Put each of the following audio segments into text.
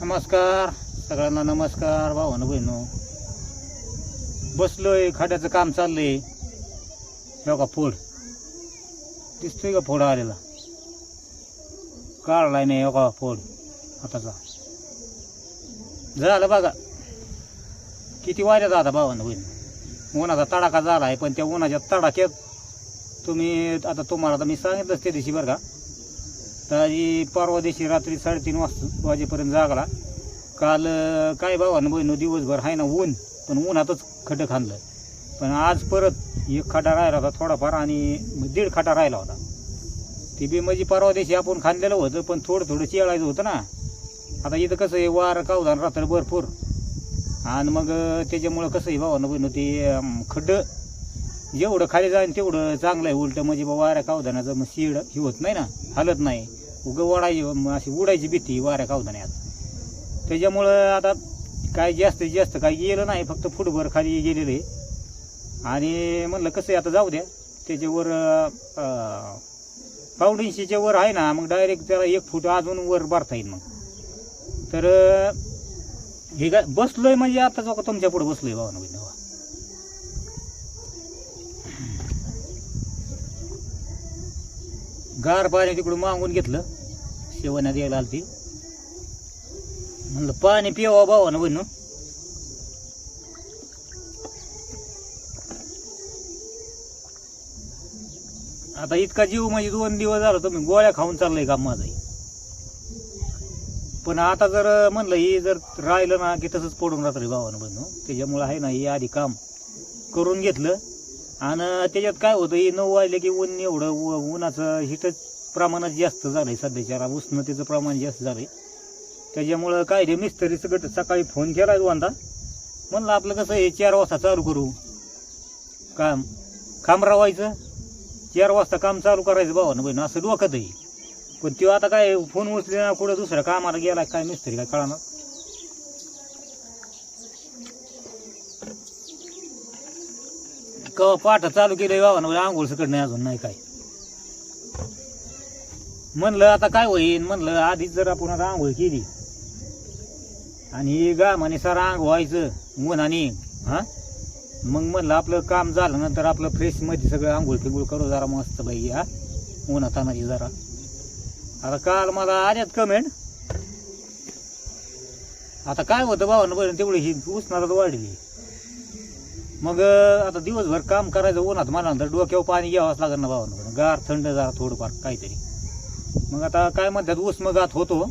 नमस्कार सगळ्यांना नमस्कार भावानं बहिणो. बसलोय खाड्याचं काम चाललंय. बघा फोड. दिसतोय का फोड आलेला? काढलाय नाही बघा फोड. आताचा. झालं बघा. किती वाऱ्या आता भावानं बहीण. उन्हाचा तडाखा झाला आहे पण त्या उन्हाच्या तडाख्यात तुम्ही आता तुम्हाला तर मी सांगितलंच त्या दिवशी बरं का. तर ही परवा दिवशी रात्री साडेतीन वाजता वाजेपर्यंत जागला. काल काय भावानं बहिण दिवसभर आहे ना ऊन पण उन्हातच खड्डं खांदलं पण आज परत एक खड्डा राहिला होता थोडाफार आणि दीड खड्डा राहिला होता. ते बी म्हणजे परवा दिवशी आपण खांदलेलं होतं पण थोडं थोडं चिळायचं होतं ना. आता इथं कसं आहे वार कावधान रात्र भरपूर. आणि मग त्याच्यामुळं कसं आहे भावानं बहिण ते खड्डं जेवढं खाली जाईन तेवढं चांगलं आहे उलटं म्हणजे बाबा वाऱ्या कावधानाचं मग शिड ही होत नाही ना हालत नाही. उगं वडायची मग अशी उडायची भीती वाऱ्या कावधान्यात त्याच्यामुळं आता काय जास्तीत जास्त काय गेलं नाही फक्त फुटभर खाली गेलेलं आहे. आणि म्हणलं कसं आहे आता जाऊ द्या. त्याच्यावर फाउंडेशनच्या वर आहे ना मग डायरेक्ट त्याला एक फूट अजून वर भरता येईल मग. तर हे काय बसलोय म्हणजे आता जो का तुमच्यापुढे बसलोय भावना बहिणी गार पाणी तिकडून मागून घेतलं. शेवण्यात यायला आलती. म्हणलं पाणी पिवा भावानं बनू. आता इतका जीव म्हणजे दोन दिवस झाला तुम्ही गोळ्या खाऊन चाललंय का माझं. पण आता जर म्हणलं ही जर राहिलं ना की तसंच पडून राहतं रे भावानं बहिण त्याच्यामुळं आहे ना हे आधी काम करून घेतलं. आणि त्याच्यात काय होतं हे नऊ वाजले की ऊन एवढं उन्हाचं हिटच प्रमाणात जास्त झालं आहे सध्याच्या उष्णतेचं प्रमाण जास्त झालं आहे त्याच्यामुळं काय रे मिस्त्रीचं गट सकाळी फोन केला दोनदा. म्हणलं आपलं कसं आहे चार वाजता चालू करू. काम काम रावायचं. चार वाजता काम चालू करायचं भावानं बहिण असं डोक्यातही पण तो आता काय फोन उचले ना कुठं दुसऱ्या कामाला गेला काय मिस्त्री काय कळणार? कवा पाठ चालू केलं भावानं आंघोळ सकड नाही अजून नाही काय. म्हणलं आता काय होईन? म्हणलं आधीच जर आपण आता आंघोळ केली. आणि गामाने सर आंघ व्हायचं उन्हाने हा? मग म्हणलं आपलं काम झालं नंतर आपलं फ्रेशमध्ये सगळं आंघोळ फिंगोळ करू जरा मस्त बाई हा? उन्हातानाची म्हणजे जरा. आता काल मला आल्यात कमेंट आता काय होतं भावानं बरं तेवढी ही उष्णता वाढली. मग आता दिवसभर काम करायचं उन्हात मला नंतर डोक्यावर पाणी घ्यावंच लागेल ना भावानं गार थंड जरा थोडंफार काहीतरी. मग आता काय म्हणतात उष्मघात होतो.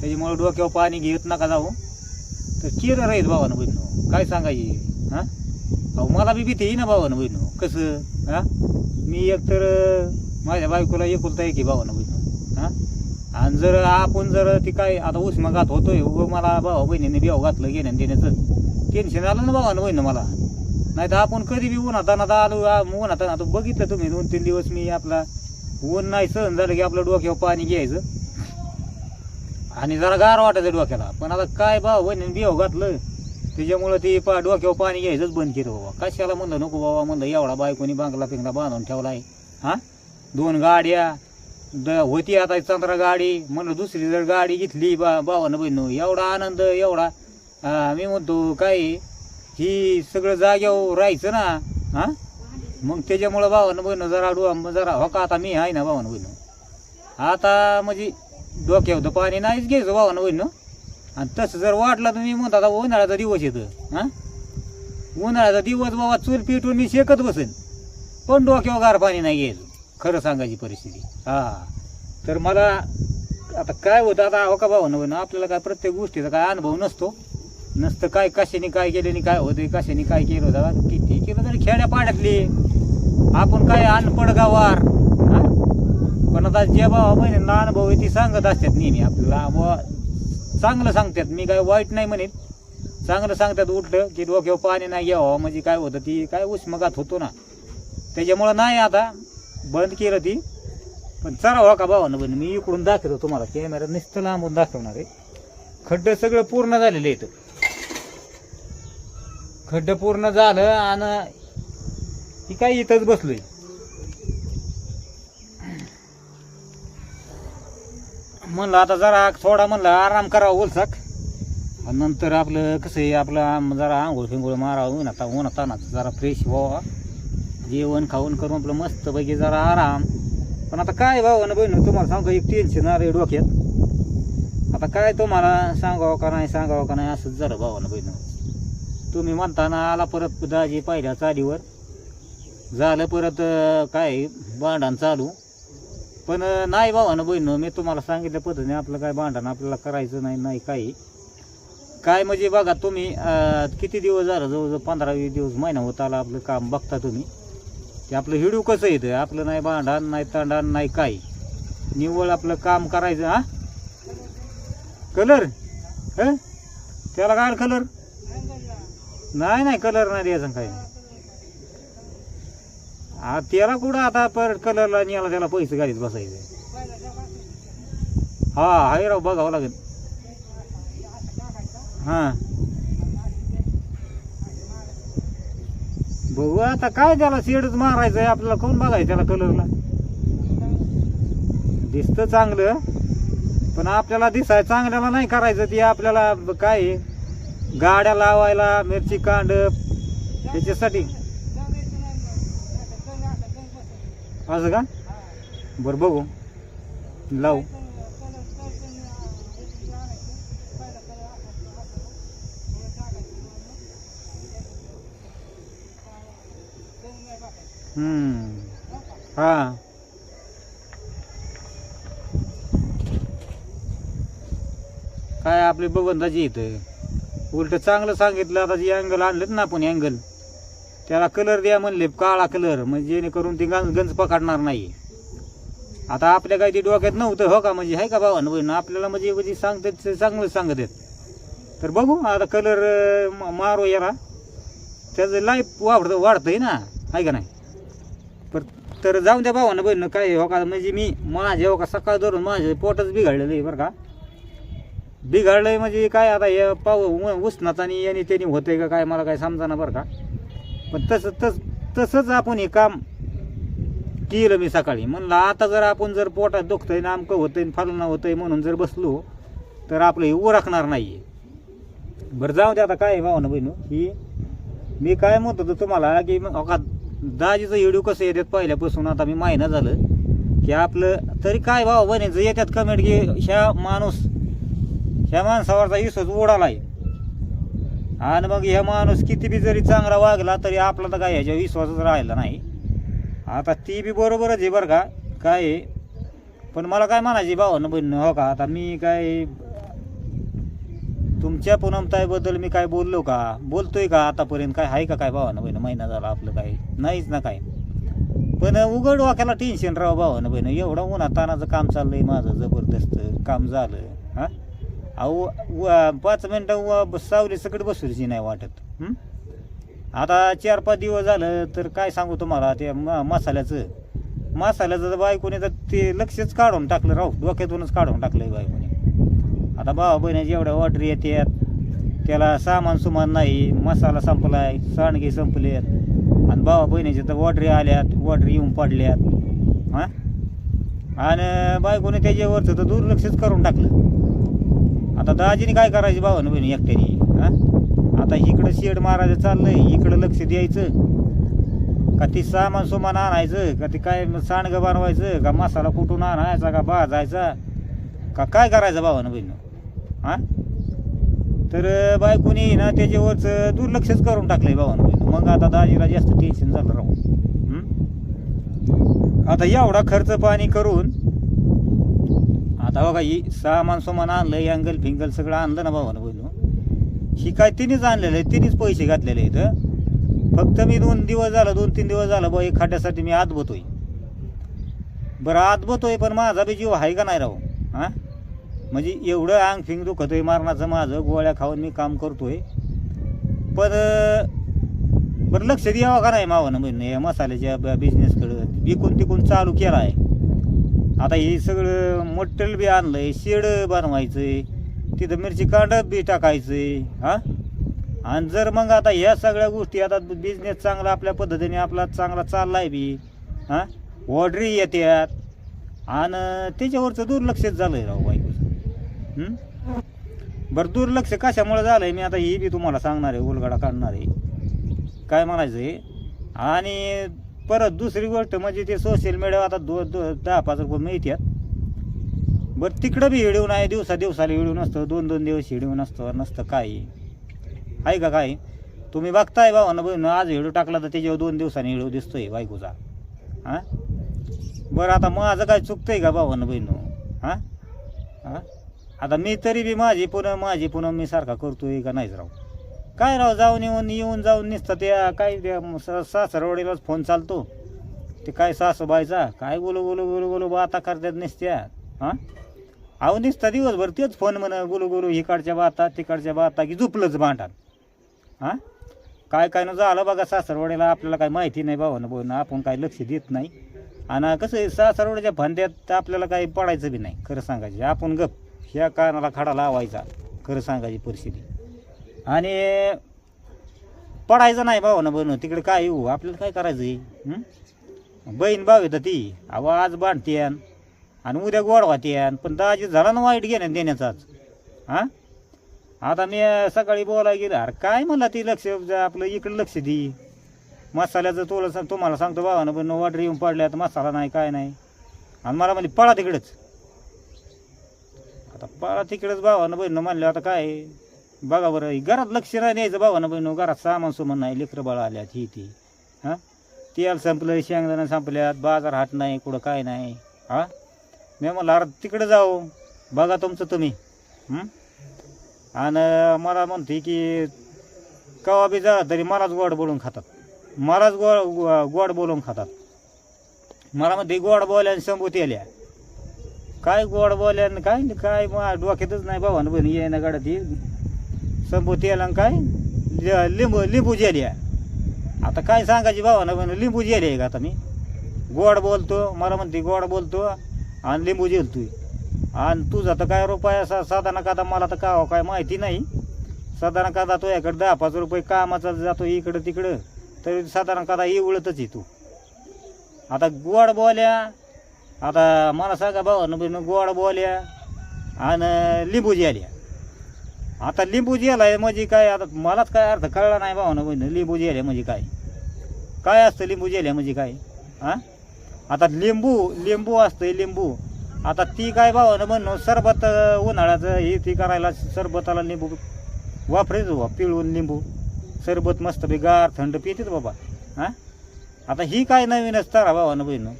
त्याच्यामुळे डोक्यावर पाणी घेत नका जाऊ. तर चिर राहील भावानं बहिणू. काय सांगायची हा? अहो मला बी भीती येई ना भावानं बहिणू. कसं? हा? मी एकतर माझ्या बायकोला एकुलता एक आहे भावानं बहिणू. हा? आणि जर आपण जर ती काय आता उष्मघात होतोय व मला भावा बहिणीने बिव घातलं घेण्या देण्याचं टेन्शन आलं ना भावानं बहिण मला. नाही तर आपण कधी बी उन्हाताना आलो उन्हाताना उन्हात बघितलं तुम्ही दोन तीन दिवस मी आपला ऊन नाही सहन झालं की आपलं डोक्यावर पाणी घ्यायचं. आणि जरा गार वाटायचं डोक्याला. पण आता काय भाव बहिणीने बिव घातलं. त्याच्यामुळं ती पा डोक्यावर पाणी घ्यायचंच बंद केलं बाबा. कशाला म्हणलं नको बाबा म्हणलं एवढा बायकोनी बांगला पिंगला बांधून ठेवला आहे हा? दोन गाड्या. द होती आता चंद्रा गाडी. म्हणलं दुसरी जर गाडी घेतली बा भावानं बहिणू एवढा आनंद एवढा. हा, मी म्हणतो काय ही सगळं जाग्यावर राहायचं ना हा? मग त्याच्यामुळं भावानं बहिणं जरा डो जरा हो का आता मी आहे ना भावानं बहिणं. आता म्हणजे डोक्यावर तर पाणी नाहीच घ्यायचं भावानं बहिणं. आणि तसं जर वाटलं तर मी म्हणतो आता उन्हाळ्याचा दिवस येतं हां? उन्हाळ्याचा दिवस बाबा चूल पिटून मी शेकत बसेन. पण डोक्यावर गार पाणी नाही घ्यायचं खरं सांगायची परिस्थिती. हां. तर मला आता काय होतं आता हो का भावानं बहिणं आपल्याला काय प्रत्येक गोष्टीचा काय अनुभव नसतो. नसतं काय कशाने काय केल्याने काय होते कशाने काय केलं होतं किती केलं तरी खेड्या पाड्यातली. आपण काय अनपड गावार पण आता जे भावा बहिणींना अनुभव आहे ती सांगत असतात नेहमी आपल्याला. व चांगलं सांगतात. मी काय वाईट नाही म्हणेन. चांगलं सांगतात उठलं की डोक्यावर पाणी नाही घ्यावं म्हणजे काय होतं ती काय उष्मघात होतो ना. त्याच्यामुळं नाही आता. बंद केलं ती. पण चला हो का भावानं बहिणी मी इकडून दाखवतो तुम्हाला. कॅमेरा नुसतं लांबून दाखवणार आहे. खड्डं सगळं पूर्ण झालेलं इथं खड्डं पूर्ण झालं आणि ती काय इथंच बसलोय. म्हणलं आता जरा थोडा म्हणलं आराम करावा ओलसाक आणि नंतर आपलं कसं आहे आपलं आम- जरा आंघोळ फिंगोळ मारावं ऊन आता ऊन तानात जरा फ्रेश व्हावा. जेवण खाऊन करून आपलं मस्तपैकी जरा आराम. पण आता काय भाऊ ना बहिण तुम्हाला सांगू एक टेन्शन आलं डोक्यात. आता काय तुम्हाला सांगावं का नाही सांगावं का नाही असंच झालं भाऊ ना बहिण. तुम्ही म्हणताना आला परत दाजी पाहिल्या चालीवर. झालं परत काय भांडण चालू. पण नाही भावानं बहिण मी तुम्हाला सांगितल्या पद्धतीने आपलं काय भांडण आपल्याला करायचं नाही नाही काही. काय म्हणजे बघा तुम्ही किती दिवस झालं जवळजवळ पंधरा वीस दिवस महिना होत आला आपलं काम बघता तुम्ही. ते आपलं हिडू कसं येतं? आपलं नाही भांडण नाही तांडण नाही काही. निव्वळ आपलं काम करायचं हा? कलर? ह? त्याला काय कलर. नाही नाही कलर नाही द्यायचा काही. हा त्याला कुठं आता परत कलरला न्यायला त्याला पैसे घालीत बसायचे. हा हाय राव बघावं लागेल. हा. बघू आता काय त्याला शेडच मारायचंय आपल्याला कोण बघायचं त्याला कलरला दिसतं चांगलं पण आपल्याला दिसाय चांगल्याला नाही करायचं ते आपल्याला ब- काय आहे, गाड्या लावायला मिरची कांड त्याच्यासाठी. असं का? बरं बघू. लावू. हम्म. हा. काय आपली बबंदाची इथं? उलट चांगलं सांगितलं आता जे अँगल आणलेत ना आपण अँगल त्याला कलर द्या म्हणले काळा कलर म्हणजे जेणेकरून ती गंज गंज पकडणार नाही. आता आपल्या काही ते डोक्यात नव्हतं हो का? म्हणजे आहे का भावा बहिण? आपल्याला म्हणजे म्हणजे सांगतात चांगलं सांगत आहेत तर बघू आता कलर मारो याला. त्याचं लाईफ वाढतं वाढतंय ना आहे का नाही? पर तर जाऊन द्या भावानं बहिण काय हो का? म्हणजे मी माझे हो का? सकाळ धरून माझे पोटच बिघडलेलं आहे बरं का? बिघडलंय म्हणजे काय आता हे पाव उ- उष्णात आणि याने त्याने होतंय का काय मला काय समजा ना बरं का? पण तसं तस तसंच आपण हे काम केलं मी सकाळी. म्हणलं आता जर आपण जर पोटात दुखतंय नामकं होतंय फालना होतंय म्हणून जर बसलो तर आपलं हे उरकणार नाही आहे बरं जाऊ दे आता काय आहे भावना बहिणू? ही मी काय म्हणत होतो तुम्हाला की मग अका दाजीचं व्हिडिओ कसं येतात पहिल्यापासून आता मी महिना झालं की आपलं तरी काय भाव बहिणीचं येतात कमेंट की ह्या माणूस ह्या माणसावरचा विश्वास आहे आणि मग ह्या माणूस किती बी जरी चांगला वागला तरी आपला तर काय ह्याच्या विश्वासच राहिला नाही. आता ती बी बरोबरच आहे बरं का. काय आहे. पण मला काय म्हणायची भावानं बहिण हो का? आता मी काय तुमच्या पुनमताईबद्दल मी काय बोललो का? बोलतोय का आतापर्यंत? काय आहे का काय भावानं बहिण महिना झाला आपलं काय? नाहीच ना काय. पण उघड वाक्याला टेन्शन राव भावानं बहिण एवढं उन्हा तानाचं काम चाललंय माझं जबरदस्त काम झालं. हां? अहो व- पाच मिनटं व- सावली सकट बसूची नाही वाटत. हं? आता चार पाच दिवस झालं तर काय सांगू तुम्हाला ते म मसाल्याचं. मसाल्याचं तर बायकोने तर ते लक्षच काढून टाकलं राहू डोक्यातूनच काढून टाकलं बायकोने. आता भावा बहिणीची एवढ्या ऑर्डर येतात त्याला सामान सुमान नाही मसाला संपलाय सांडगे संपलेत. आणि भावा बहिणीचे तर ऑर्डरी आल्यात ऑर्डरी येऊन पडल्यात. हां? आणि बायकोने त्याच्यावरचं तर दुर्लक्षच करून टाकलं. आता दाजीने काय करायचं भावानं बहिणी एकट्याने? हां? आता इकडं शेड मारायचं चाललंय इकडं लक्ष द्यायचं. का ती सामान सुमान आणायचं का ते काय सांडगं बनवायचं का मसाला कुठून आणायचा का भाजायचा? का काय करायचं भावानं बहिण हां? तर बायकोनी ना त्याच्यावरचं दुर्लक्षच करून टाकलंय भावानं बहिण मग आता दाजीला जास्त टेन्शन झालं राहू आता एवढा खर्च पाणी करून आता बघा ही सहा सामान म्हणा आणलं अँगल फिंगल सगळं आणलं ना बाबा बहिण ही काय तिनेच आणलेलं आहे तिनेच पैसे घातलेले आहेत फक्त मी दोन दिवस झालं दोन तीन दिवस झालं बा एखाद्यासाठी खाट्यासाठी मी आत बोतोय. बरं आत बोतोय पण माझा बी जीव आहे का नाही राहू हां? म्हणजे एवढं अंग फिंग दुखत आहे मारणाचं माझं गोळ्या खाऊन मी काम करतोय. पण बरं लक्ष द्यावं का नाही मावानं म्हणजे या मसाल्याच्या बिझनेसकडं विकून तिकून चालू केला आहे आता हे सगळं मटेरियल बी आणलंय शेड बनवायचंय तिथं मिरची कांडत बी टाकायचंय हा? आणि जर मग आता ह्या सगळ्या गोष्टी आता बिझनेस चांगला आपल्या पद्धतीने आपला चांगला चाललाय बी हा? ऑर्डरी येतात आणि त्याच्यावरचं दुर्लक्षच झालंय राव बायकोचं बरं दुर्लक्ष कशामुळे झालंय? मी आता ही बी तुम्हाला सांगणार आहे उलगडा काढणार आहे. काय म्हणायचं आहे आणि परत दुसरी गोष्ट म्हणजे ते सोशल मीडिया आता दो दो दहा पाच रुपये आहेत बरं तिकडं बी हिडिओ नाही दिवसा दिवसाला हिडिओ नसतं दोन दोन दिवस हिडिओ नसतं नसतं काही. आहे का काय तुम्ही बघताय भावानं बहिण आज हिडू टाकला तर त्याच्यावर दोन दिवसांनी हिडू दिसतोय बायकोचा. हां? बरं आता माझं काय चुकतंय का भावानं बहिण हां? हां? आता मी तरी बी माझी पुन्हा माझी पुन्हा मी सारखा करतोय का नाहीच राहू काय राव जाऊन येऊन येऊन जाऊन निसतं त्या काय त्या सासरवाडीलाच फोन चालतो. ते काय सासूबाईचा काय बोलू बोलू बोलू बोलू बाता करतात नसत्या हां? अहो निसता दिवसभर तेच फोन म्हण बोलू बोलू इकडच्या बाता तिकडच्या बाता की झुपलंच भांडण हां? काय काय न झालं बघा सासरवाडीला आपल्याला काय माहिती नाही भावानं बोलणं आपण काय लक्ष देत नाही. आणि कसं आहे सासरवाडीच्या फांद्यात आपल्याला काही पडायचं बी नाही खरं सांगायचे. आपण गप ह्या कानाला खडा लावायचा खरं सांगायची परिस्थिती. आणि पडायचं नाही भावानं बनव तिकडे काय येऊ आपल्याला काय करायचं आहे बहीण भाव येतं ती. अहो आज बांधतेन आणि उद्या गोड वाहतेन पण दाजी झाला ना वाईट घेण्या देण्याचाच हां? आता मी सकाळी बोलायला गेलं. अरे काय म्हणला ती लक्ष आपलं इकडं लक्ष दे. मसाल्याचं तुला सांग तुम्हाला सांगतो भावानं पण ऑर्डर येऊन पडल्यात मसाला नाही काय नाही. आणि मला म्हणजे पळा तिकडंच. आता पळा तिकडंच भावानं बहिणं म्हणलं आता काय? बघा बरं घरात लक्ष नाही द्यायचं भावानं बहिणं घरात सामान सुमान नाही लेकरं बाळ आल्यात ही ती. हां? तेल संपलं शेंगदाणा संपल्यात बाजार हाट नाही कुठं काय नाही. हां? मी म्हणलं अरे तिकडं जाऊ. बघा तुमचं तुम्ही. आणि मला म्हणते की कवा बी जा तरी मलाच गोड बोलून खातात. मलाच गोड गो- गोड बोलून खातात. मला म्हणते गोड बोल्याने संबूत येल्या काय गोड बोल्यानं काय काय डोक्यातच नाही भावानं बहिणी येईना गाड्यात ती. संबोती यायला काय? लिंबू लिंबू जेली आहे. आता काय सांगायची भावानं बहिणी लिंबू जेली आहे का आता मी? गोड बोलतो मला म्हणते गोड बोलतो आणि लिंबू जेलतोय. आणि तुझा तर काय रुपये सा साधारण कादा मला तर का हो काय माहिती नाही. साधारण कादा तो याकडे दहा पाच रुपये कामाचा जातो इकडं तिकडं तरी साधारण कादा एवढतच आहे तू. आता गोड बोल्या आता मला सांगा भावानं बहिण गोड बोल्या आणि लिंबू जेल्या. आता लिंबू जेलाय म्हणजे काय? आता मलाच काय अर्थ कळला नाही भावानं बहिण. लिंबू जेल्या म्हणजे काय? काय असतं लिंबू जेल्या म्हणजे काय? हां? आता लिंबू लिंबू असतं लिंबू. आता ती काय भावानं म्हणणं सरबत उन्हाळ्याचं हे ती करायला सरबताला लिंबू वापरेच बाबा पिळून लिंबू. सरबत मस्त बी गार थंड पितेच बाबा. हां? आता ही काय नवीनच तारा भावानं बहिणं.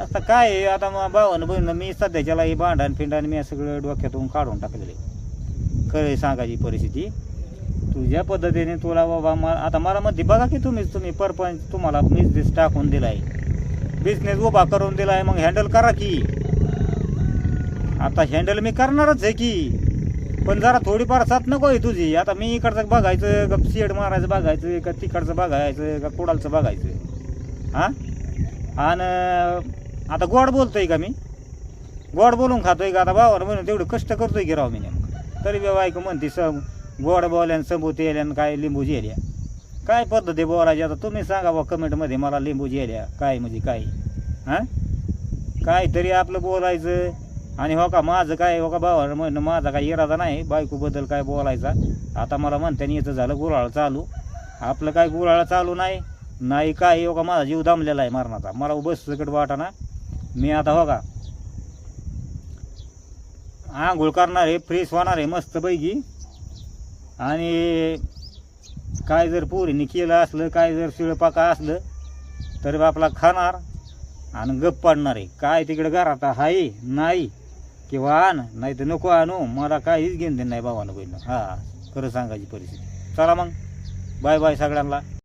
आता काय आहे, आता मग भावानं बहिणं मी सध्याच्याला ही भांडण फिंडण मी सगळं डोक्यातून काढून टाकलेलं आहे. खरं सांगायची परिस्थिती. तुझ्या पद्धतीने तुला बाबा मा आता मला म्हणते बघा की तुम्हीच तुम्ही परपंच तुम्हाला बिझनेस टाकून दिला आहे बिझनेस उभा करून दिला आहे मग हँडल करा की. आता हँडल मी करणारच आहे की. पण जरा थोडीफार साथ नको आहे तुझी. आता मी इकडचं बघायचं का शेड मारायचं बघायचं का तिकडचं बघायचं का कुडालचं बघायचं. हां? आणि आता गोड बोलतोय का मी? गोड बोलून खातोय का आता भावानं म्हणून तेवढं कष्ट करतोय की राव मी नेमकं. तरी बी बायको म्हणते सम गोड बोल्यान सबूत येल्यान काय लिंबू जेल्या काय पद्धती बोलायची आता? तुम्ही सांगा बा कमेंटमध्ये मला लिंबू जेल्या काय म्हणजे काय? हां? काहीतरी आपलं बोलायचं. आणि हो का माझं काय हो का भावानं म्हणणं माझा काय इरादा नाही बायकोबद्दल काय बोलायचा? आता मला म्हणताना याचं झालं गुराळ चालू. आपलं काय गुराळ चालू नाही? नाही काय हो का माझा जीव दमलेला आहे मरणाचा. मला बस सकट वाटाना मी आता हो का आंघोळ करणार आहे फ्रेश होणार आहे मस्त पैकी. आणि काय जर पोरीने केलं असलं काय जर शिळपाका असलं तर आपला खाणार आणि गप पाडणार आहे. काय तिकडे घरात आहे नाही किंवा आण नाही तर नको आणू. मला काहीच घेणं देणं नाही भावानं बहिणं हा खरं सांगायची परिस्थिती. चला मग. बाय बाय सगळ्यांना.